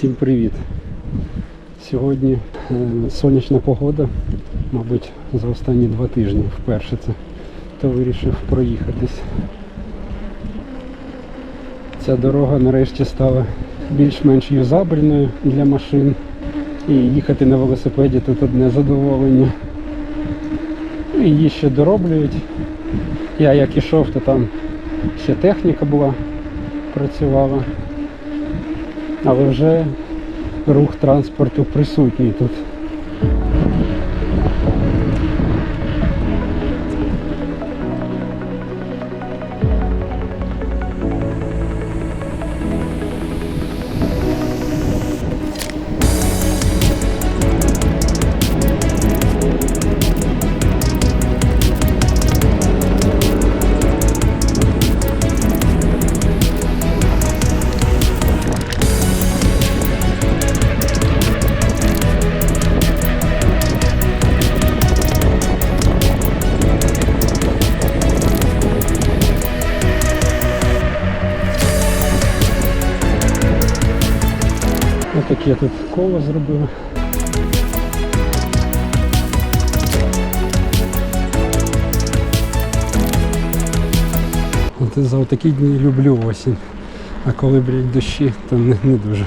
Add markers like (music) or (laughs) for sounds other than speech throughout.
Всім привіт! Сьогодні е, сонячна погода, мабуть, за останні два тижні вперше це, то вирішив проїхатись. Ця дорога нарешті стала більш-менш юзабельною для машин. І їхати на велосипеді тут одне задоволення. Ну, Її ще дороблюють. Я як ішов, то там ще техніка була, працювала. Але вже рух транспорту присутній тут. Отаке тут коло зробили. От за такі дні люблю осінь. А коли, блядь, дощі, то не, не дуже.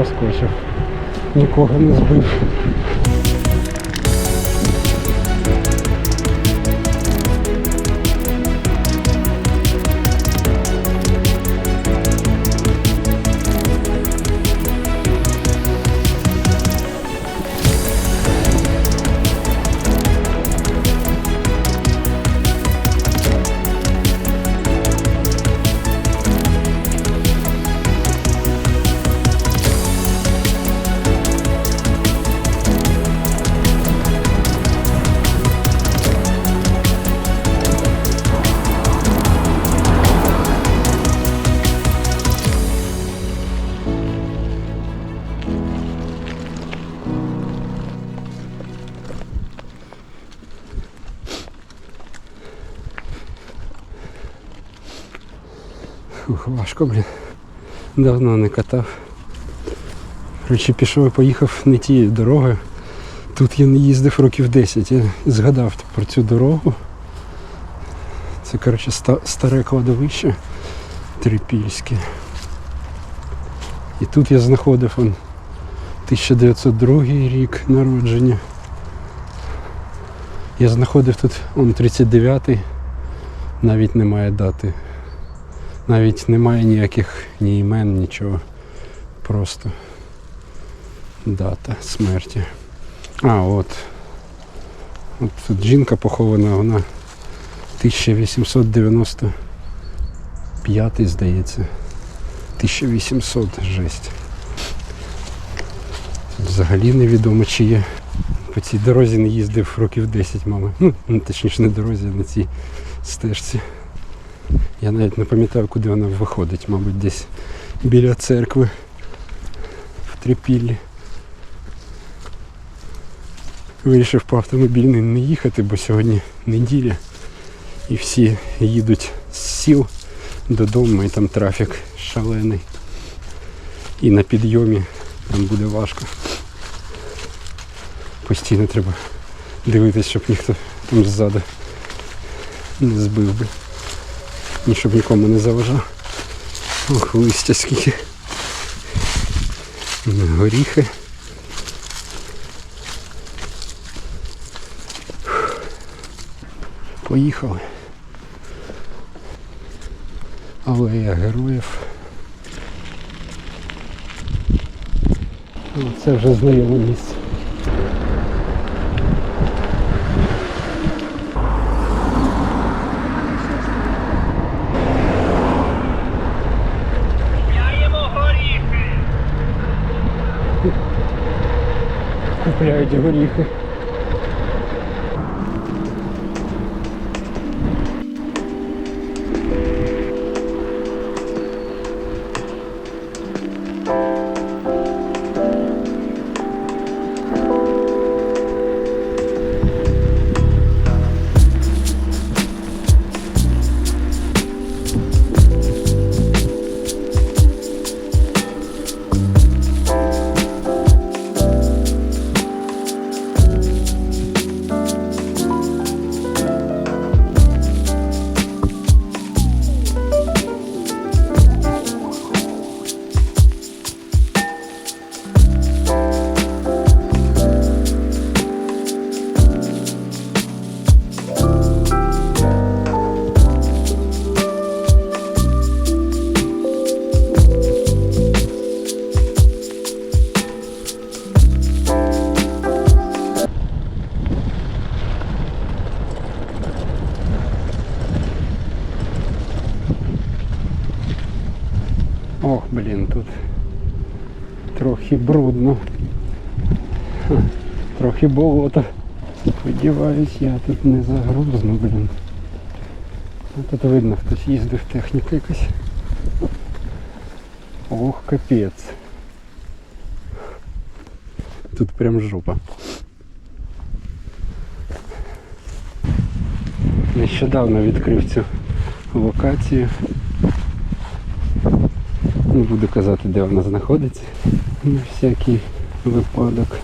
Проскочив. Нікого не збив. Фух, важко, блін. Давно не катав. Коротше, пішов і поїхав не тією дорогою. Тут я не їздив років 10. Я згадав про цю дорогу. Це, коротше, старе кладовище Трипільське. І тут я знаходив он, 1902 рік народження. Я знаходив тут он 39-й, навіть немає дати. Навіть немає ніяких ні імен, нічого. Просто дата смерті. А, от. От тут жінка похована, вона 1895, здається. 1800 жесть. Тут взагалі невідомо чи є. По цій дорозі не їздив років 10, мами. Ну, ну, точніше не дорозі, а на цій стежці. Я навіть не пам'ятаю, куди вона виходить, мабуть, десь біля церкви в Трипіллі. Вирішив по автомобільний не їхати, бо сьогодні неділя і всі їдуть з сіл додому і там трафік шалений. І на підйомі там буде важко. Постійно треба дивитися, щоб ніхто там ззаду не збив би. Ні, щоб нікому не заважав. Ох, листя скільки. Горіхи. Поїхали. Алея героїв. О, Це вже знайоме місце. Купляють горіхи. Трохи болото. Сподіваюсь, я тут не загрузну, блін. Тут видно, хтось їздив техніка якась. Ох, капець. Тут прям жопа. Нещодавно відкрив цю локацію. Не буду казати, де вона знаходиться. На всякий випадок.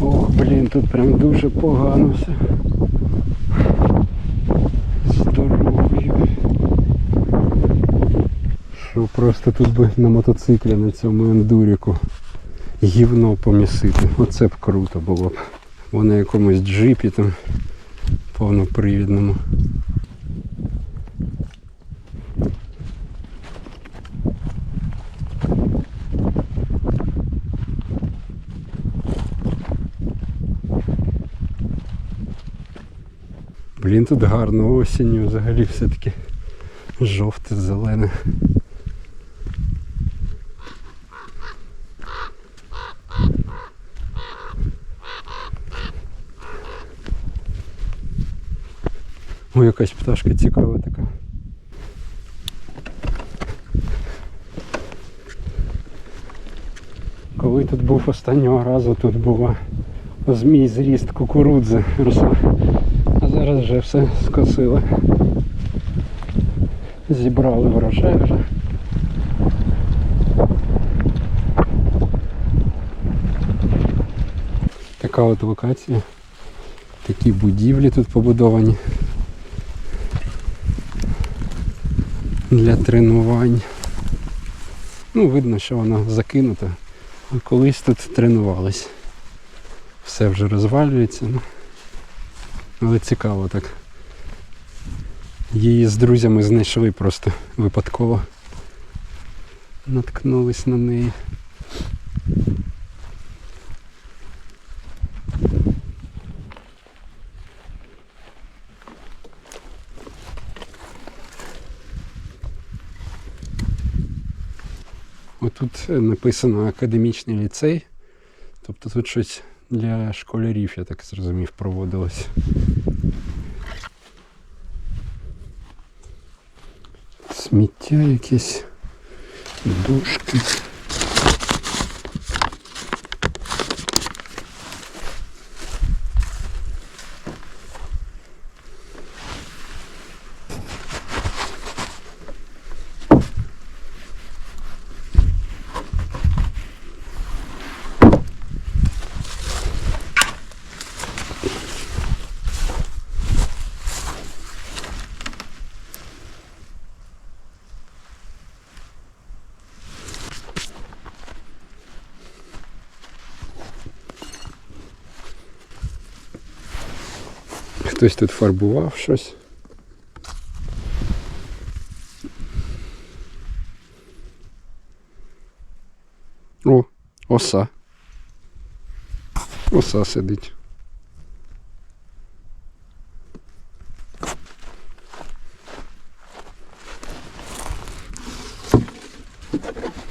Ох, блін, тут прям дуже погано все. З дорогою. Що просто тут би на мотоциклі на цьому ендуріку гівно помісити. Оце б круто було б. Бо якомусь джипі там повнопривідному. Блін, тут гарно осінню взагалі все таки жовте, зелене. О, якась пташка цікава така. Коли тут був останнього разу, тут була змій зріст кукурудзи росла. Зараз вже все скосили. Зібрали врожай вже. Така от локація. Такі будівлі тут побудовані. Для тренувань. Ну, видно, що вона закинута. Колись тут тренувались. Все вже розвалюється. Але цікаво так. Її з друзями знайшли просто випадково. Наткнулись на неї. Отут написано академічний ліцей. Тобто тут щось для школярів, я так зрозумів, проводилось. Сміття якесь, дужки. Хтось тут фарбував щось. О, оса. Оса сидить.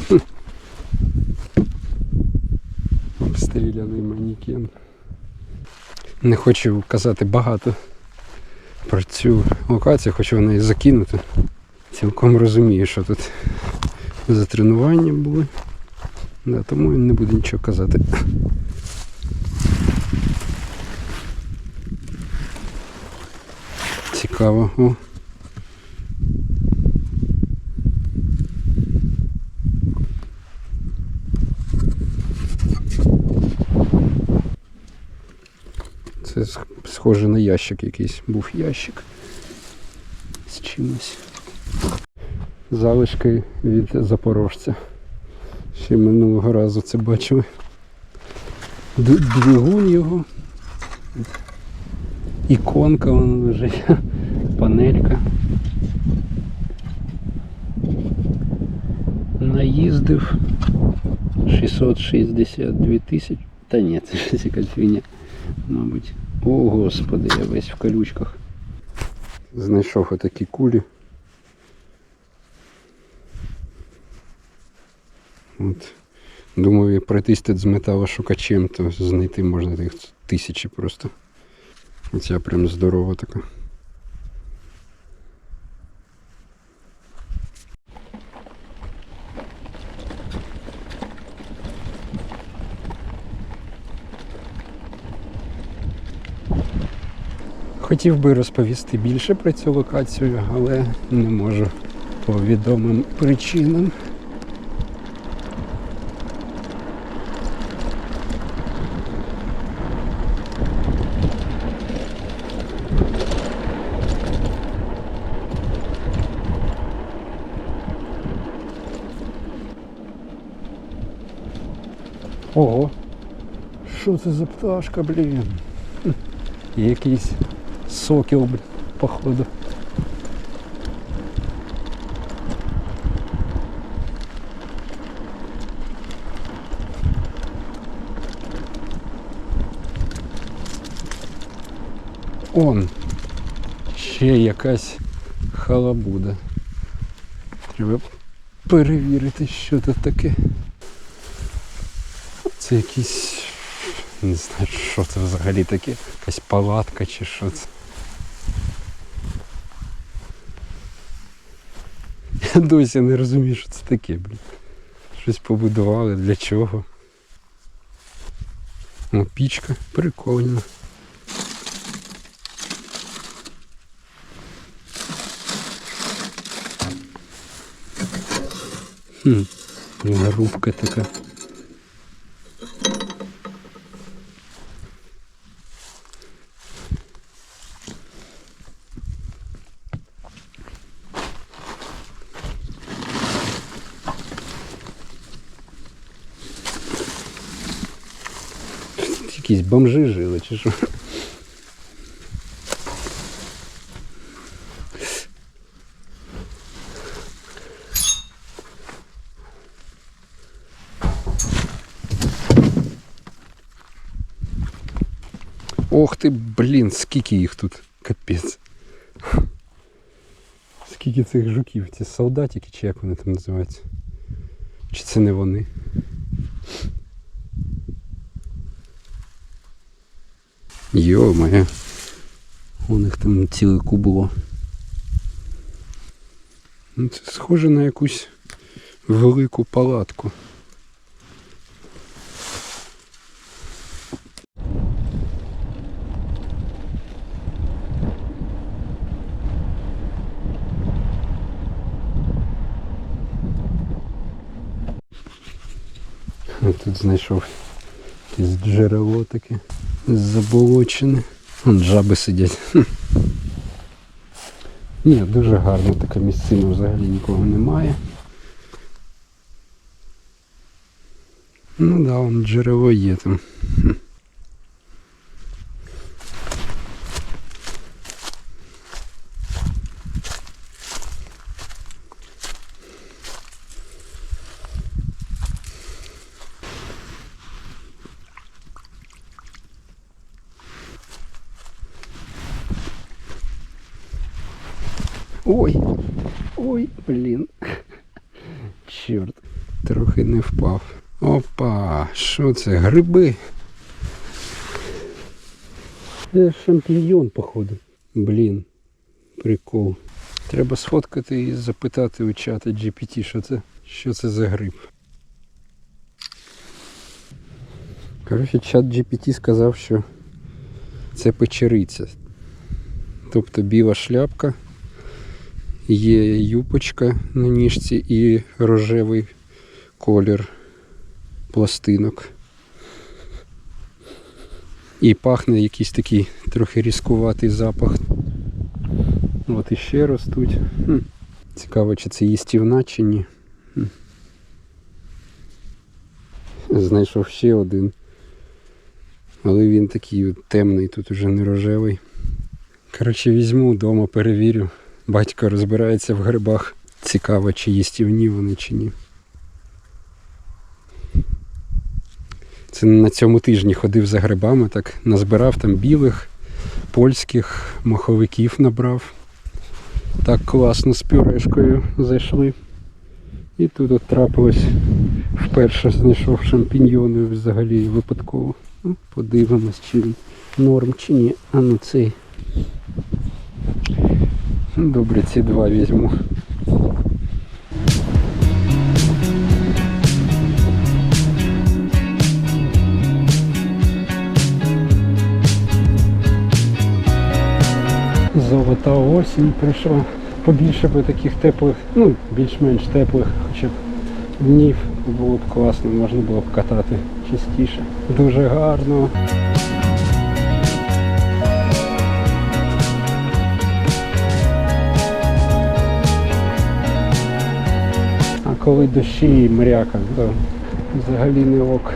Хм. Стріляний манікен. Не хочу казати багато про цю локацію, хочу вона і закинути. Цілком розумію, що тут за тренування були. Да, тому не буду нічого казати. Цікаво. О. Це схоже на ящик якийсь. Був ящик з чимось. Залишки від запорожця. Ще минулого разу це бачили. Двигун його. Іконка вона лежить. (laughs) Панелька. Наїздив 662 тисячі. Та ні, це щось якась фігня, мабуть. О, господи, я весь в колючках. Знайшов отакі кулі. От. Думаю, пройтись тут з металошукачем, то знайти можна їх тисячі просто. Оця прям здорова така. Хотів би розповісти більше про цю локацію, але не можу по відомим причинам. Ого! Що це за пташка, блін? Якийсь сокіл, блін, походу. Он. Ще якась халабуда. Треба перевірити, що тут таке. Це якийсь. Не знаю, що це взагалі таке. Якась палатка чи що це. Я (laughs) досі не розумію, що це таке, блін. Щось побудували, для чого. О, пічка, прикольно. Хм, рубка така. Якісь бомжи жили, чи що? Ох ти, блін, скільки їх тут. Капець. Скільки цих жуків, ці солдатики, чи як вони там називаються? Чи це не вони? Йо-моє. У них там ціле кубло. Ну, Це схоже на якусь велику палатку. Тут знайшов якесь джерело таке заболочене. Вон жаби сидять. Ні, дуже гарна така місцина, взагалі нікого немає. Ну да, вон джерело є там. Ой, ой, блін. Чорт, трохи не впав. Опа, що це? Гриби. Це шампіньйон, походу. Блін, прикол. Треба сфоткати і запитати у чата GPT, що це, що це за гриб. Коротше, чат GPT сказав, що це печериця. Тобто біла шляпка, є юпочка на ніжці і рожевий колір пластинок. І пахне якийсь такий трохи різкуватий запах. От іще ростуть. Хм. Цікаво, чи це їстівна, чи ні. Хм. Знайшов ще один. Але він такий темний, тут уже не рожевий. Коротше, візьму вдома, перевірю. Батько розбирається в грибах. Цікаво, чи їстівні вони, чи ні. Це на цьому тижні ходив за грибами, так назбирав там білих, польських, маховиків набрав. Так класно з пюрешкою зайшли. І тут от трапилось вперше знайшов шампіньйони взагалі випадково. Ну, подивимось, чи він норм, чи ні. А ну цей. Добре, ці два візьму. Золота осінь прийшла. Побільше би таких теплих, ну, більш-менш теплих хоча б днів було б класно, можна було б катати частіше. Дуже гарно. Коли дощі і мряка, то взагалі не ок.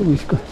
Капець тут слизько.